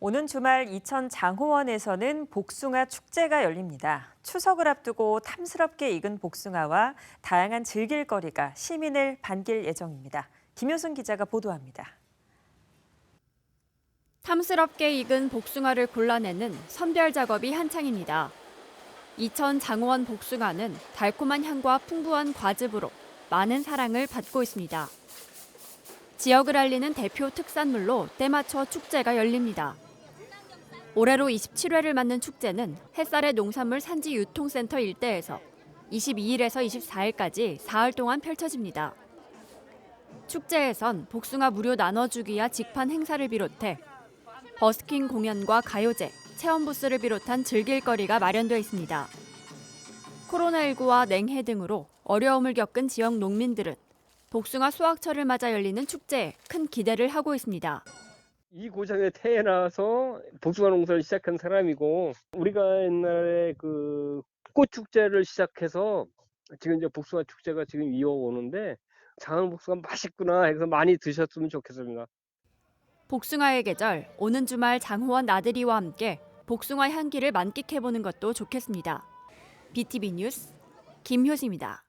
오는 주말 이천 장호원에서는 복숭아 축제가 열립니다. 추석을 앞두고 탐스럽게 익은 복숭아와 다양한 즐길거리가 시민을 반길 예정입니다. 김효순 기자가 보도합니다. 탐스럽게 익은 복숭아를 골라내는 선별 작업이 한창입니다. 이천 장호원 복숭아는 달콤한 향과 풍부한 과즙으로 많은 사랑을 받고 있습니다. 지역을 알리는 대표 특산물로 때맞춰 축제가 열립니다. 올해로 27회를 맞는 축제는 햇살의 농산물 산지 유통센터 일대에서 22일에서 24일까지 사흘 동안 펼쳐집니다. 축제에선 복숭아 무료 나눠주기와 직판 행사를 비롯해 버스킹 공연과 가요제, 체험 부스를 비롯한 즐길 거리가 마련돼 있습니다. 코로나19와 냉해 등으로 어려움을 겪은 지역 농민들은 복숭아 수확철을 맞아 열리는 축제에 큰 기대를 하고 있습니다. 이 고장에 태어나서 복숭아 농사를 시작한 사람이고 우리가 옛날에 그 꽃 축제를 시작해서 지금 이제 복숭아 축제가 지금 이어오는데 장안 복숭아 맛있구나 해서 많이 드셨으면 좋겠습니다. 복숭아의 계절, 오는 주말 장호원 나들이와 함께 복숭아 향기를 만끽해 보는 것도 좋겠습니다. BTV 뉴스 김효수입니다.